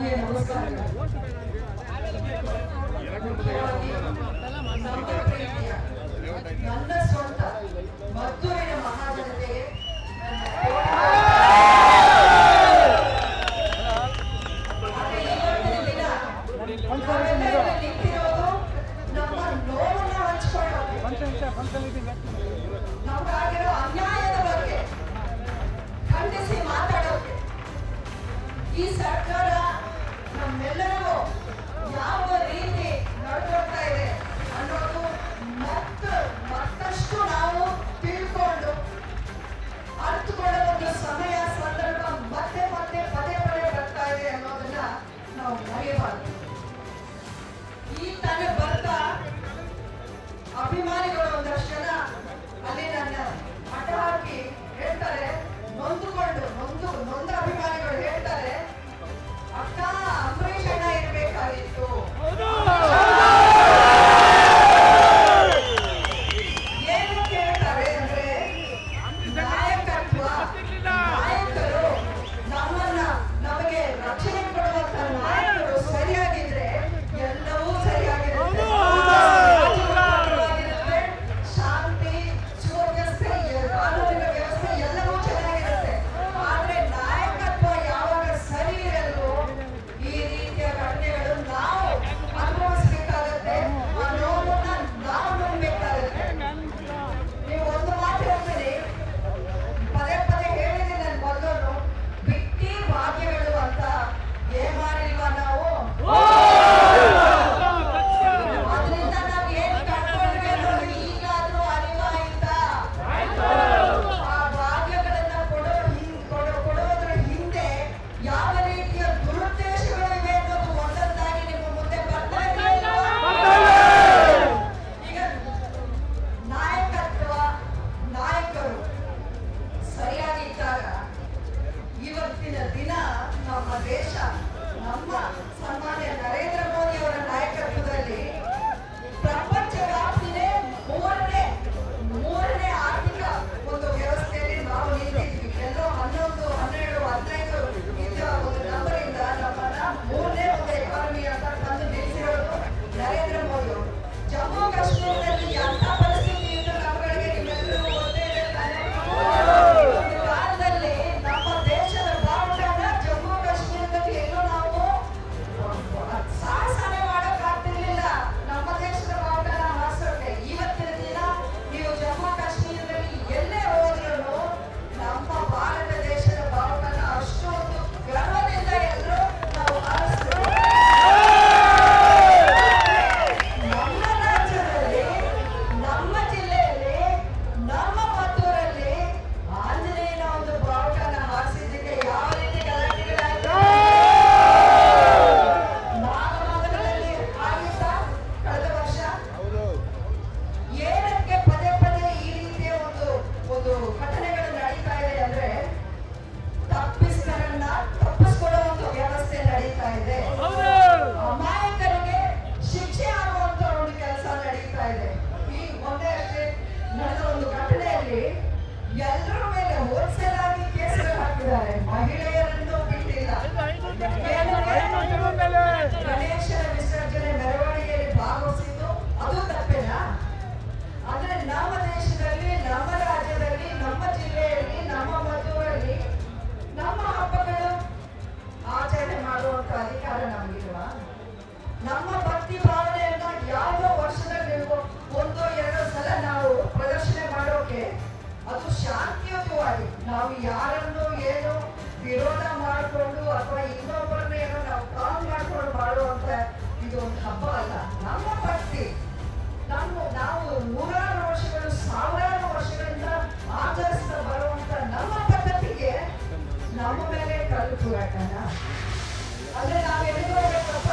ಆತ್ಮೀಯ ಎಲ್ಲರ ಶಾಂತಿಯುತವಾಗಿ ನಾವು ಯಾರನ್ನು ಏನು ವಿರೋಧ ಮಾಡಿಕೊಂಡು ಅಥವಾ ಇನ್ನೊಬ್ಬರನ್ನೇನೋ ನಾವು ಕಾಲ್ ಮಾಡ್ಕೊಂಡು ಮಾಡುವಂತ ಇದು ಒಂದು ಹಬ್ಬ ಅಲ್ಲ. ನಮ್ಮ ಭಕ್ತಿ, ನಮ್ಮ ನಾವು ನೂರಾರು ವರ್ಷಗಳು, ಸಾವಿರಾರು ವರ್ಷಗಳಿಂದ ಆಚರಿಸ್ತಾ ಬರುವಂತ ನಮ್ಮ ಪದ್ಧತಿಗೆ ನಮ್ಮ ಮೇಲೆ ಕಲ್ತು ಪೂರಾಟನ ಅಂದ್ರೆ ನಾವೇನು ಹೋಗ್ಬೇಕಪ್ಪ?